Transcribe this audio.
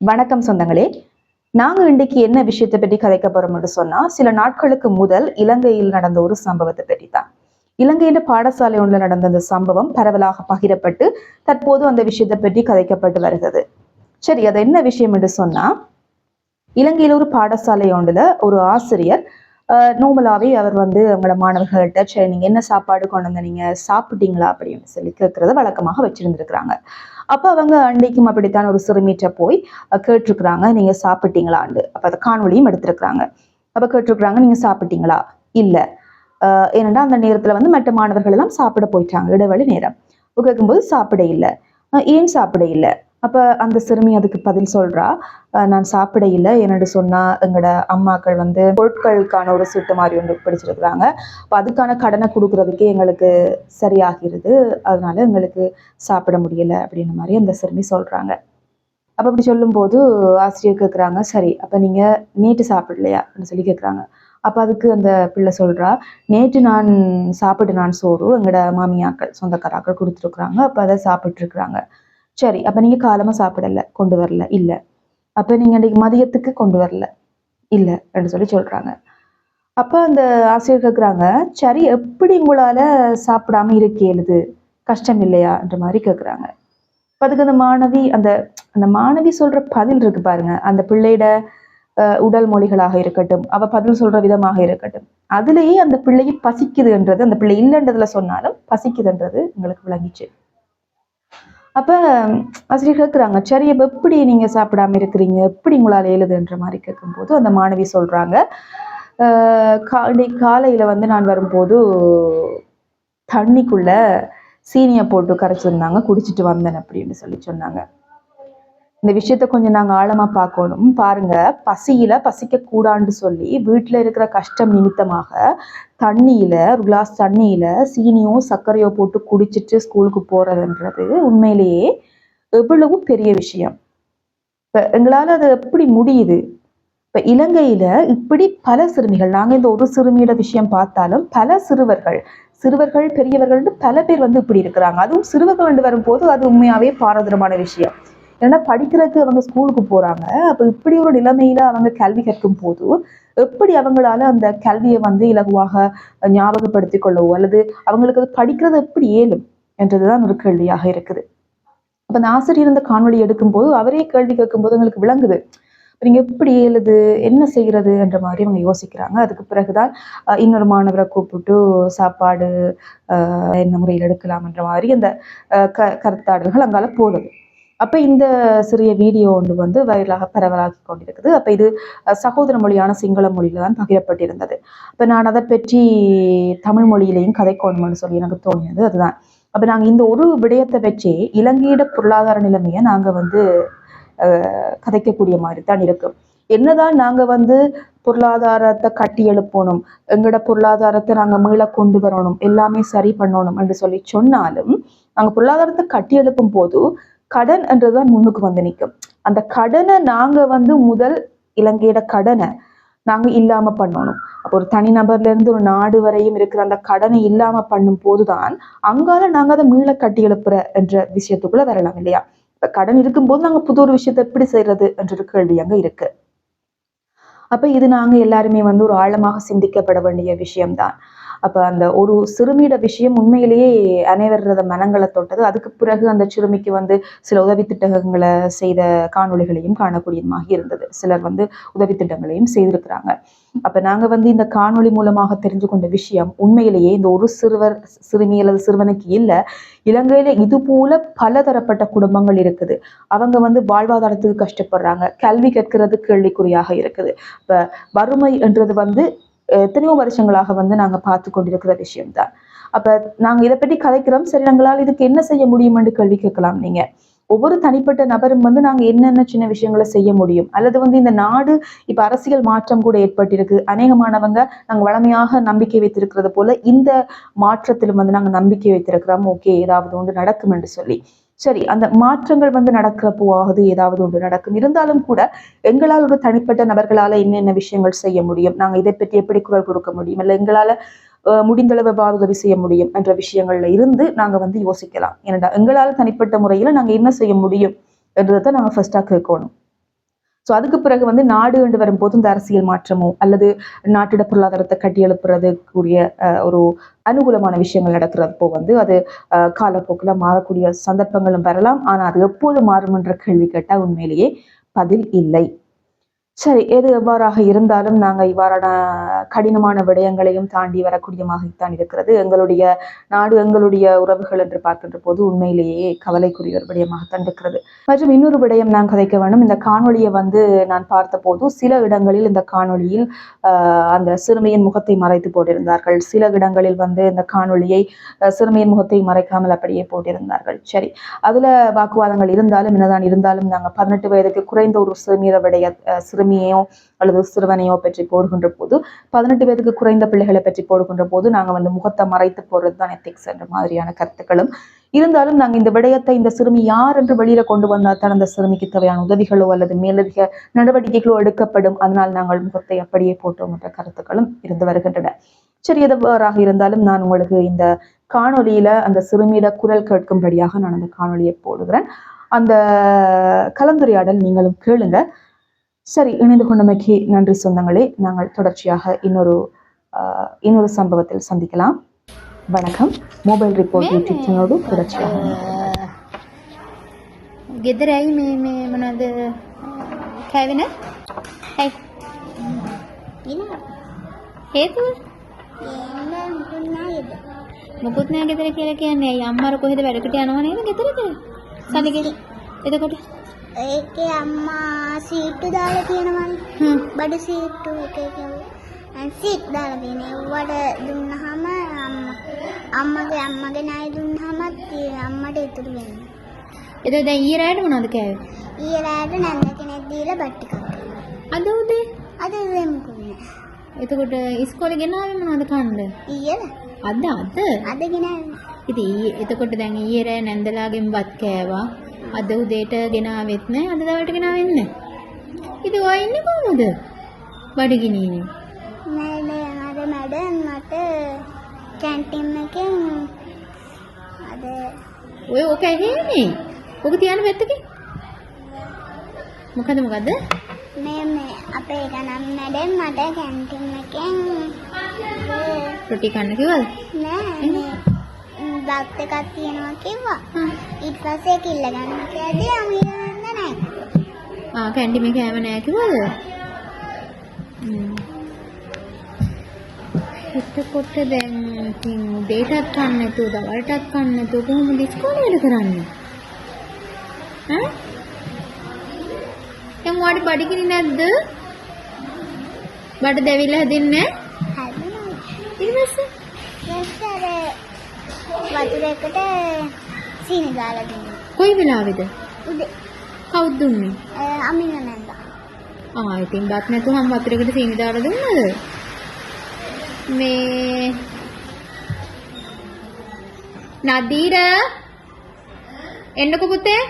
வணக்கம் சொந்தங்களே. நாங்க இன்றைக்கு என்ன விஷயத்தை பற்றி கதைக்க போறோம்னு சொன்னா சில நாட்களுக்கு முதல் இலங்கையில் நடந்த ஒரு சம்பவத்தை பற்றி தான் இலங்கையின் பாடசாலை ஒன்றில் நடந்த அந்த சம்பவம் பரவலாக பகிரப்பட்டு தற்போது அந்த விஷயத்தை பற்றி கதைக்கப்பட்டு வருகிறது. சரி அது என்ன விஷயம் என்று சொன்னா இலங்கையில் ஒரு பாடசாலை ஒன்றுல ஒரு ஆசிரியர் நோமலாவே அவர் வந்து அவங்களோட மாணவர்கள்ட்ட சரி நீங்க என்ன சாப்பாடு கொண்டு வந்து நீங்க சாப்பிட்டீங்களா? அப்படின்னு சொல்லி கேட்கறத வழக்கமாக வச்சிருந்திருக்கிறாங்க. அப்போ அவங்க அன்னைக்கும் அப்படித்தான் ஒரு சிறுமீட்டை போய் கேட்டிருக்கிறாங்க நீங்க சாப்பிட்டீங்களான்னு அப்ப அதை காணொலியும் எடுத்திருக்கிறாங்க. அப்ப கேட்டிருக்கிறாங்க நீங்க சாப்பிட்டீங்களா? இல்ல. அஹ், ஏனென்றா அந்த நேரத்துல வந்து மற்ற மாணவர்கள் எல்லாம் சாப்பிட போயிட்டாங்க இடைவெளி நேரம். கேட்கும்போது சாப்பிட இல்லை. ஏன் சாப்பிட இல்லை? அப்போ அந்த சிறுமி அதுக்கு பதில் சொல்றா. நான் சாப்பிட இல்லை. என்னோட சொன்னால் எங்களோட அம்மாக்கள் வந்து பொருட்களுக்கான ஒரு சீட்டு மாதிரி ஒன்று பிடிச்சிருக்கிறாங்க. அப்போ அதுக்கான கடனை கொடுக்குறதுக்கே எங்களுக்கு சரியாகிறது அதனால எங்களுக்கு சாப்பிட முடியலை அப்படின்ற மாதிரி அந்த சிறுமி சொல்கிறாங்க அப்போ அப்படி சொல்லும்போது ஆசிரியர் கேட்குறாங்க சரி அப்போ நீங்கள் நேற்று சாப்பிடலையா? அப்படின்னு சொல்லி கேட்குறாங்க அப்போ அதுக்கு அந்த பிள்ளை சொல்கிறா நேற்று நான் சாப்பிட்டு நான் சோறு எங்களோட மாமியாக்கள் சொந்தக்காராக்கள் கொடுத்துருக்குறாங்க. அப்போ அதை சாப்பிட்ருக்குறாங்க சரி அப்போ நீங்க காலமா சாப்பிடல கொண்டு வரல இல்லை. அப்போ நீங்க அன்றைக்கு மதியத்துக்கு கொண்டு வரல இல்லை அப்படின்னு சொல்லி சொல்றாங்க. அப்போ அந்த ஆசிரியர் கேட்குறாங்க சரி எப்படி உங்களால சாப்பிடாம இருக்கேழுது கஷ்டம் இல்லையான்ற மாதிரி கேட்குறாங்க அப்ப அதுக்கு அந்த மாணவி அந்த அந்த மாணவி சொல்ற பதில் இருக்கு பாருங்க. அந்த பிள்ளையோட அஹ், உடல் மொழிகளாக இருக்கட்டும் அவ பதில் சொல்ற விதமாக இருக்கட்டும் அதுலேயே அந்த பிள்ளைக்கு பசிக்குதுன்றது அந்த பிள்ளை இல்லைன்றதுல சொன்னாலும் பசிக்குதுன்றது உங்களுக்கு விளங்கிச்சு. அப்போ ஆசிரியர் கேட்குறாங்க சரி இப்போ எப்படி நீங்கள் சாப்பிடாம இருக்கிறீங்க? எப்படி உங்களால் எழுதுன்ற மாதிரி கேட்கும்போது அந்த மாணவி சொல்கிறாங்க "அஹ், கா- வந்து நான் வரும்போது தண்ணிக்குள்ளே சீனியை போட்டு கரைச்சிருந்தாங்க குடிச்சிட்டு வந்தேன் அப்படின்னு சொல்லி சொன்னாங்க. இந்த விஷயத்த கொஞ்சம் நாங்க ஆழமா பார்க்கணும். பாருங்க பசியில பசிக்க கூடான்னு சொல்லி வீட்டுல இருக்கிற கஷ்டம் நிமித்தமாக தண்ணியில ஒரு கிளாஸ் தண்ணியில சீனியோ சர்க்கரையோ போட்டு குடிச்சிட்டு ஸ்கூலுக்கு போறதுன்றது உண்மையிலேயே எவ்வளவு பெரிய விஷயம். இப்போ எங்களால அது எப்படி முடியுது? இப்ப இலங்கையில இப்படி பல சிறுமிகள் நாங்க இந்த ஒரு சிறுமியோட விஷயம் பார்த்தாலும் பல சிறுவர்கள் சிறுவர்கள் பெரியவர்கள்னு பல பேர் வந்து இப்படி இருக்கிறாங்க. அதுவும் சிறுவர்கள் வந்து வரும்போது அது உண்மையாவே பாரதூரமான விஷயம். ஏன்னா படிக்கிறதுக்கு அவங்க ஸ்கூலுக்கு போறாங்க. அப்போ இப்படி ஒரு நிலைமையில அவங்க கல்வி கற்கும் போது எப்படி அவங்களால அந்த கல்வியை வந்து இலகுவாக ஞாபகப்படுத்தி கொள்ளவோ அல்லது அவங்களுக்கு அது படிக்கிறது எப்படி ஏலும் என்றதுதான் ஒரு கேள்வியாக இருக்குது. அப்போ அந்த ஆசிரியர் இந்த காணொலி எடுக்கும்போது அவரே கேள்வி கேட்கும்போது எங்களுக்கு விளங்குது. நீங்க எப்படி எழுது என்ன செய்யறது என்ற மாதிரி அவங்க யோசிக்கிறாங்க. அதுக்கு பிறகுதான் இன்னொரு மாணவரை கூப்பிட்டு சாப்பாடு என்ன முறையில் எடுக்கலாம் என்ற மாதிரி அந்த க கருத்தாடல்கள் அங்கால போகுது. அப்போ இந்த சிறிய வீடியோ ஒன்று வந்து வைரலாக பரவலாகி கொண்டிருக்குது. அப்ப இது சகோதர மொழியான சிங்கள மொழியில தான் பகிரப்பட்டிருந்தது. அப்ப நான் அதை பற்றி தமிழ் மொழியிலையும் கதைக்கோணும்னு சொல்லி எனக்கு தோணியது அதுதான். அப்போ நாங்க இந்த ஒரு விடயத்தை வச்சே இலங்கையிட பொருளாதார நிலைமையை நாங்க வந்து கதைக்கக்கூடிய மாதிரி தான் இருக்கும் என்னதான் நாங்க வந்து பொருளாதாரத்தை கட்டி எழுப்பணும் எங்களோட பொருளாதாரத்தை நாங்க மீள கொண்டு வரணும் எல்லாமே சரி பண்ணணும் என்று சொல்லி சொன்னாலும் நாங்கள் பொருளாதாரத்தை கட்டி எழுப்பும் போது கடன் என்றதுதான் முன்னுக்கு வந்து நிற்கும். அந்த கடனை நாங்க வந்து முதல் இலங்கையோட கடனை நாங்க இல்லாம பண்ணணும். அப்போ ஒரு தனிநபர்ல இருந்து ஒரு நாடு வரையும் இருக்கிற அந்த கடனை இல்லாம பண்ணும் போதுதான் அங்கால நாங்க அதை மீள கட்டி எழுப்புற என்ற விஷயத்துக்குள்ள வரலாம் இல்லையா? இப்ப கடன் இருக்கும்போது நாங்க புது ஒரு விஷயத்தை எப்படி செய்யறது என்ற ஒரு கேள்வி அங்க இருக்கு. அப்ப இது நாங்க எல்லாருமே வந்து ஒரு ஆழமாக சிந்திக்கப்பட வேண்டிய விஷயம்தான். அப்ப அந்த ஒரு சிறுமியோட விஷயம் உண்மையிலேயே அனைவரத மனங்களை தொட்டது. அதுக்கு பிறகு அந்த சிறுமிக்கு வந்து சில உதவி திட்டங்களை செய்த காணொளிகளையும் காணக்கூடியதுமாக இருந்தது. சிலர் வந்து உதவி திட்டங்களையும் செய்திருக்கிறாங்க. அப்ப நாங்க வந்து இந்த காணொளி மூலமாக தெரிஞ்சு கொண்ட விஷயம் உண்மையிலேயே இந்த ஒரு சிறுவர் சிறுமி அல்லது சிறுவனுக்கு இல்ல. இலங்கையில இது போல பலதரப்பட்ட குடும்பங்கள் இருக்குது. அவங்க வந்து வாழ்வாதாரத்துக்கு கஷ்டப்படுறாங்க. கல்வி கற்கிறது கேள்விக்குறியாக இருக்குது. இப்ப வறுமை என்றது வந்து எத்தனையோ வருஷங்களாக வந்து நாங்க பார்த்து கொண்டிருக்கிற விஷயம்தான். அப்ப நாங்க இதை பற்றி கதைக்கிறோம். சரி நாங்களால் இதுக்கு என்ன செய்ய முடியும் என்று கேள்வி கேட்கலாம் நீங்க. ஒவ்வொரு தனிப்பட்ட நபரும் வந்து நாங்க என்னென்ன சின்ன விஷயங்களை செய்ய முடியும்? அல்லது வந்து இந்த நாடு இப்ப அரசியல் மாற்றம் கூட ஏற்பட்டிருக்கு. அநேகமானவங்க நாங்க வளமையாக நம்பிக்கை வைத்திருக்கிறது போல இந்த மாற்றத்திலும் வந்து நாங்க நம்பிக்கை வைத்திருக்கிறோம். ஓகே ஏதாவது ஒன்று நடக்கும் என்று சொல்லி. சரி அந்த மாற்றங்கள் வந்து நடக்கிறப்போவாவது ஏதாவது ஒன்று நடக்கும். இருந்தாலும் கூட எங்களால் ஒரு தனிப்பட்ட நபர்களால என்னென்ன விஷயங்கள் செய்ய முடியும்? நாங்கள் இதை பற்றி எப்படி குரல் கொடுக்க முடியும்? இல்லை எங்களால் முடிந்தளவு எவ்வாறு உதவி செய்ய முடியும் என்ற விஷயங்கள்ல இருந்து நாங்கள் வந்து யோசிக்கலாம். ஏன்னா எங்களால் தனிப்பட்ட முறையில் நாங்கள் என்ன செய்ய முடியும்? என்றதை நாங்கள் ஃபர்ஸ்டாக கேட்கணும். ஸோ அதுக்கு பிறகு வந்து நாடு என்று வரும்போது இந்த அரசியல் மாற்றமோ அல்லது நாட்டிட பொருளாதாரத்தை கட்டியெழுப்புறது கூடிய அஹ், ஒரு அனுகூலமான விஷயங்கள் நடக்கிறப்போ வந்து அது அஹ், காலப்போக்கில் மாறக்கூடிய சந்தர்ப்பங்களும் வரலாம். ஆனால் அது எப்போது மாறும் என்ற கேள்வி கேட்டால் உண்மையிலேயே பதில் இல்லை. சரி எது எவ்வாறாக இருந்தாலும் நாங்கள் இவ்வாறான கடினமான விடயங்களையும் தாண்டி வரக்கூடியமாகத்தான் இருக்கிறது. எங்களுடைய நாடு எங்களுடைய உறவுகள் என்று பார்க்கின்ற போது உண்மையிலேயே கவலைக்குரிய ஒரு விடயமாகத்தான் இருக்கிறது. மற்றும் இன்னொரு விடயம் நான் கதைக்க வேண்டும் இந்த காணொலியை வந்து நான் பார்த்தபோது சில இடங்களில் இந்த காணொலியில் ஆஹ், அந்த சிறுமியின் முகத்தை மறைத்து போட்டிருந்தார்கள். சில இடங்களில் வந்து இந்த காணொலியை சிறுமியின் முகத்தை மறைக்காமல் அப்படியே போட்டிருந்தார்கள். சரி அதுல வாக்குவாதங்கள் இருந்தாலும் என்னதான் இருந்தாலும் நாங்க பதினெட்டு வயதுக்கு குறைந்த ஒரு சிறுமியரை விடைய சிறுமி சிறுமியையோ அல்லது சிறுவனையோ பற்றி போடுகின்ற போது பதினெட்டு வயதுக்கு குறைந்த பிள்ளைகளை பற்றி போடுகின்ற போது நாங்க வந்து முகத்தை மறைத்து போடுறது தான் எத்திக்ஸ் என்ற மாதிரியான கருத்துக்களும். இருந்தாலும் நாங்க இந்த விடயத்தை இந்த சிறுமி யார் என்று வெளியில கொண்டு வந்தால் தான் அந்த சிறுமிக்கு தேவையான உதவிகளோ அல்லது மேலதிக நடவடிக்கைகளோ எடுக்கப்படும். அதனால் நாங்கள் முகத்தை அப்படியே போட்டோம் என்ற கருத்துக்களும் இருந்து வருகின்றன. சரி எதுவாறாக இருந்தாலும் நான் உங்களுக்கு இந்த காணொலியில அந்த சிறுமியிட குரல் கேட்கும்படியாக நான் அந்த காணொலியை போடுகிறேன். அந்த கலந்துரையாடல் நீங்களும் கேளுங்க. சரி இணைந்து கொண்டமைக்கு நன்றி சொந்தங்களே நாங்கள் தொடர்ச்சியாக இன்னொரு ஆஹ், இன்னொரு சம்பவத்தில் சந்திக்கலாம் வணக்கம் மொபைல் ரிப்போர்ட் யூடியூப் சேனலோடு தொடர்ச்சியாக இணைந்திருங்கள். ගෙදර ඇයි මේ මේ මොනවද කැවෙන ඇයි හේතුව මුකුත් නෑ ගෙදර කියලා කියන්නේ ඇයි අම්මර කොහෙද වැඩකට යනවා නේද ගෙදරට සලිගෙ එතකොට ඒකේ අම්මා සීට්ටු දාලා තියෙනවනේ හ්ම්. බඩු සීට්ටු එක එක සීට් දාලා තියෙන ඒවට දුන්නහම අම්මා අම්මගේ අම්මගේ ණය දුන්නහමත් ඒ අම්මට ඉතුරු වෙනවා. එතකොට දැන් ඊයේ රාට මොනවද කෑවේ? ඊයේ රාට නැන්ද කෙනෙක් දීලා බත් ටිකක්. අද උදේ? අද වෙමුකුත් නෑ. එතකොට ඉස්කෝලේ ගෙනාවේ මොනවද කන්න ඊයේ අද අද? අද ගෙනාවේ. ඉතින් එතකොට දැන් ඊයේ රෑ නැන්දලාගෙන් වත් කෑවා අද උදේට ගෙනාවෙත් නෑ අද දවල්ට ගෙනාවෙත් නෑ. ඉතින් ඔය ඉන්නේ කොහමද? බඩගිනිනේ මැඩම් අර මැඩම් මට කැන්ටින් එකෙන් අද ඔය ඕක ඇහෙන්නේ? ඕක තියන්න පැත්තකින්. මොකද මොකද? මේ මේ අපේ ගණන් මැඩම් මට කැන්ටින් එකෙන්. රොටි කන්න කිව්වද? නෑ බත් එකක් තියෙනවා කිව්වා. ඊට පස්සේ කිල්ල ගන්න කෑදී අමීරන්න නෑ ආ කැන්ඩි මේ කෑම නෑ කිව්වද. එතකොට දැන් ඉතින් උදේටත් කන්න නැතුව දවල්ටත් කන්න නැතුව කොහොමද ඉස්කෝලේ වැඩ කරන්නේ? ඈ? දැන් ඔයාට බඩගිනි නැද්ද? බඩ දැවිලා හැදෙන්නේ හැදුණා ඊට පස්සේ ඊට වතුර එකට සීනි දාලා දුන්නා කොයි වෙලාවේද? උදේ. කවුද දුන්නේ? අමින නැන්දා. ආ ඉතින් බත් නැතුවම වතුරකට සීනි දාලා දුන්නද? මේ නදීර? එන්නකෝ පුතේ